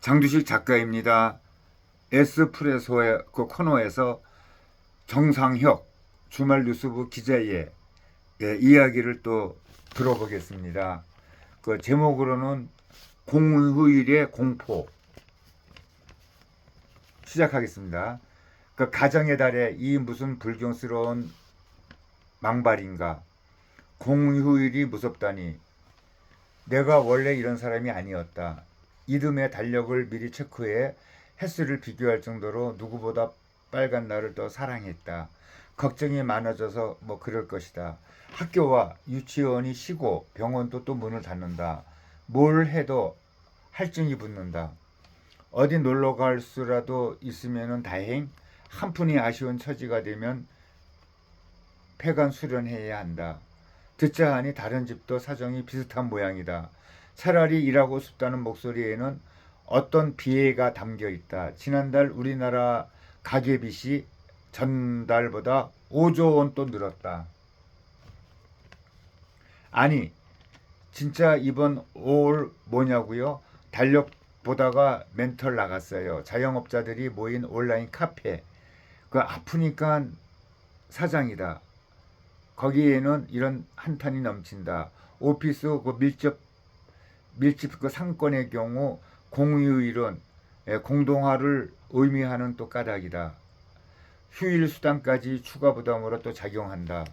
장두식 작가입니다. 에스프레소의 그 코너에서 정상혁 주말 뉴스부 기자의 예, 이야기를 또 들어보겠습니다. 그 제목으로는 공휴일의 공포 시작하겠습니다. 그 가정의 달에 이 무슨 불경스러운 망발인가? 공휴일이 무섭다니. 내가 원래 이런 사람이 아니었다. 이듬해 달력을 미리 체크해 횟수를 비교할 정도로 누구보다 빨간 날을 더 사랑했다. 걱정이 많아져서 뭐 그럴 것이다. 학교와 유치원이 쉬고 병원도 또 문을 닫는다. 뭘 해도 할증이 붙는다. 어디 놀러 갈 수라도 있으면은 다행. 한 푼이 아쉬운 처지가 되면 폐간 수련해야 한다. 듣자 하니 다른 집도 사정이 비슷한 모양이다. 차라리 일하고 싶다는 목소리에는 어떤 비애가 담겨 있다. 지난달 우리나라 가계빚이 전달보다 5조 원 또 늘었다. 아니, 진짜 이번 5월 뭐냐고요? 달력 보다가 멘털 나갔어요. 자영업자들이 모인 온라인 카페. 그 아프니까 사장이다. 거기에는 이런 한탄이 넘친다. 오피스 그 밀접 밀집 그 상권의 경우 공휴일은 예, 공동화를 의미하는 또 까닭이다. 휴일 수당까지 추가 부담으로 또 작용한다.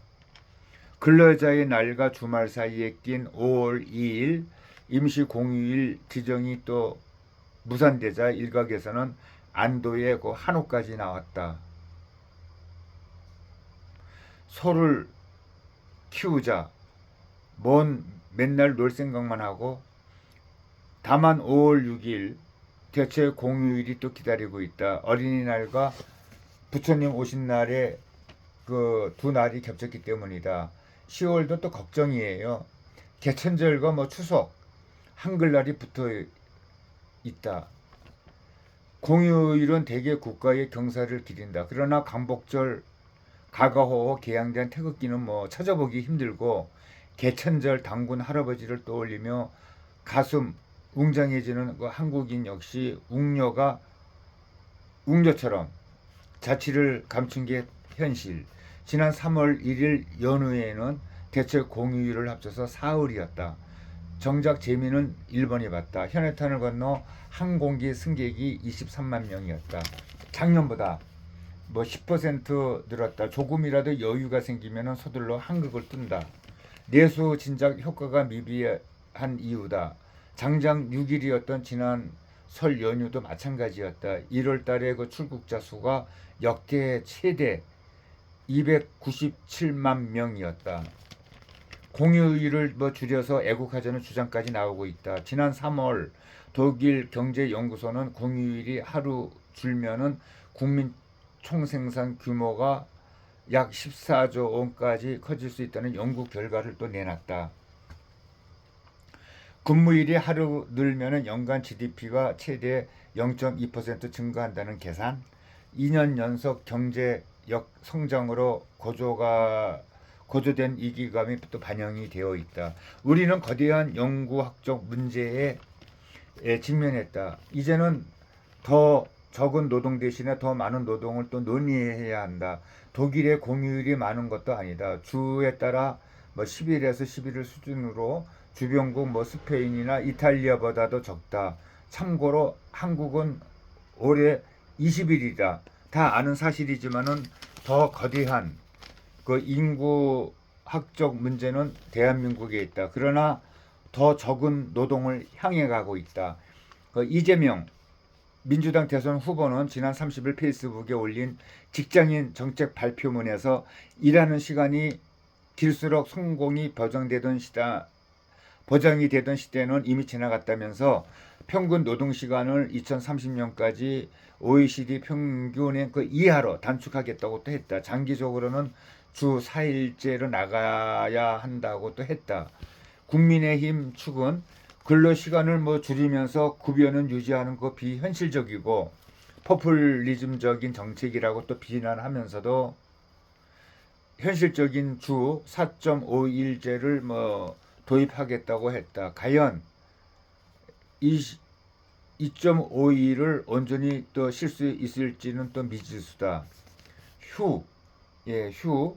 근로자의 날과 주말 사이에 낀 5월 2일 임시 공휴일 지정이 또 무산되자 일각에서는 안도의 그 한호까지 나왔다. 소를 키우자. 뭔 맨날 놀 생각만 하고 다만 5월 6일 대체 공휴일이 또 기다리고 있다. 어린이날과 부처님 오신 날에 그 두 날이 겹쳤기 때문이다. 10월도 또 걱정이에요. 개천절과 뭐 추석 한글날이 붙어 있다. 공휴일은 대개 국가의 경사를 기린다. 그러나 강복절, 가가호호, 개양대한 태극기는 뭐 찾아보기 힘들고 개천절 당군 할아버지를 떠올리며 가슴 웅장해지는 그 한국인 역시 웅녀가 웅녀처럼 자취를 감춘 게 현실. 지난 3월 1일 연휴에는 대체 공휴일을 합쳐서 사흘이었다. 정작 재미는 일본이 봤다. 현해탄을 건너 항공기 승객이 23만 명이었다. 작년보다 뭐 10% 늘었다. 조금이라도 여유가 생기면 서둘러 한국을 뜬다. 내수 진작 효과가 미비한 이유다. 장장 6일이었던 지난 설 연휴도 마찬가지였다. 1월 달에 그 출국자 수가 역대 최대 297만 명이었다. 공휴일을 뭐 줄여서 애국하자는 주장까지 나오고 있다. 지난 3월 독일 경제연구소는 공휴일이 하루 줄면은 국민 총생산 규모가 약 14조 원까지 커질 수 있다는 연구 결과를 또 내놨다. 근무일이 하루 늘면은 연간 GDP가 최대 0.2% 증가한다는 계산, 2년 연속 경제 역 성장으로 고조가 고조된 이기감이 또 반영이 되어 있다. 우리는 거대한 연구학적 문제에 에 직면했다. 이제는 더 적은 노동 대신에 더 많은 노동을 또 논의해야 한다. 독일의 공휴일이 많은 것도 아니다. 주에 따라 뭐 10일에서 11일 수준으로 주변국 뭐 스페인이나 이탈리아보다도 적다. 참고로 한국은 올해 20일이다. 다 아는 사실이지만은 더 거대한 그 인구 학적 문제는 대한민국에 있다. 그러나 더 적은 노동을 향해 가고 있다. 그 이재명 민주당 대선 후보는 지난 30일 페이스북에 올린 직장인 정책 발표문에서 일하는 시간이 길수록 성공이 보장되던 시다 보장이 되던 시대는 이미 지나갔다면서 평균 노동 시간을 2030년까지 OECD 평균의 그 이하로 단축하겠다고 또 했다. 장기적으로는 주 4일제로 나가야 한다고 또 했다. 국민의힘 측은 근로 시간을 뭐 줄이면서 급여는 유지하는 거 비현실적이고 포퓰리즘적인 정책이라고 또 비난하면서도 현실적인 주 4.5일제를 뭐 도입하겠다고 했다. 과연 이 2.52를 온전히 또쉴수 있을지는 또 미지수다. 휴, 예, 휴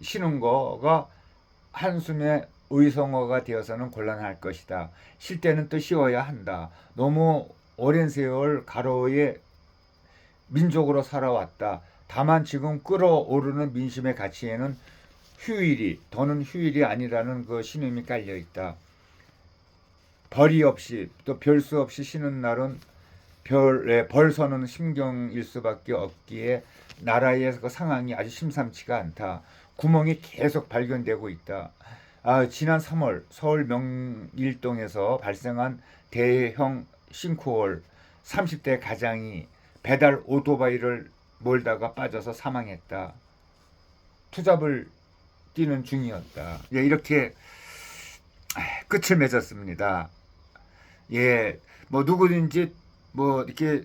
쉬는 거가 한숨의 의성어가 되어서는 곤란할 것이다. 쉴 때는 또 쉬어야 한다. 너무 오랜 세월 가로에 민족으로 살아왔다. 다만 지금 끌어오르는 민심의 가치에는 휴일이 더는 휴일이 아니라는 그 신음이 깔려 있다. 벌이 없이 또 별수 없이 쉬는 날은 별에 벌서는 심경일 수밖에 없기에 나라의 그 상황이 아주 심상치가 않다. 구멍이 계속 발견되고 있다. 아, 지난 3월 서울 명일동에서 발생한 대형 싱크홀 30대 가장이 배달 오토바이를 몰다가 빠져서 사망했다. 투잡을 뛰는 중이었다. 예, 이렇게 끝을 맺었습니다. 예, 뭐 누구든지 뭐 이렇게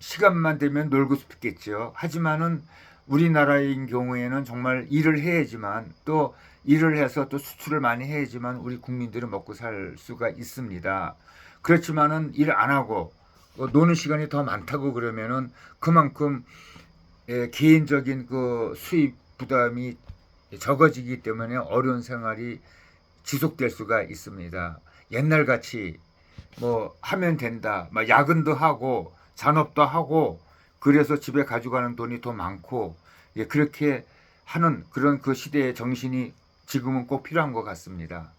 시간만 되면 놀고 싶겠죠. 하지만은 우리나라인 경우에는 정말 일을 해야지만 또 일을 해서 또 수출을 많이 해야지만 우리 국민들은 먹고 살 수가 있습니다. 그렇지만은 일 안 하고 어, 노는 시간이 더 많다고 그러면은 그만큼 예, 개인적인 그 수입 부담이 적어지기 때문에 어려운 생활이 지속될 수가 있습니다. 옛날 같이 뭐 하면 된다. 막 야근도 하고 잔업도 하고 그래서 집에 가져가는 돈이 더 많고 예, 그렇게 하는 그런 그 시대의 정신이 지금은 꼭 필요한 것 같습니다.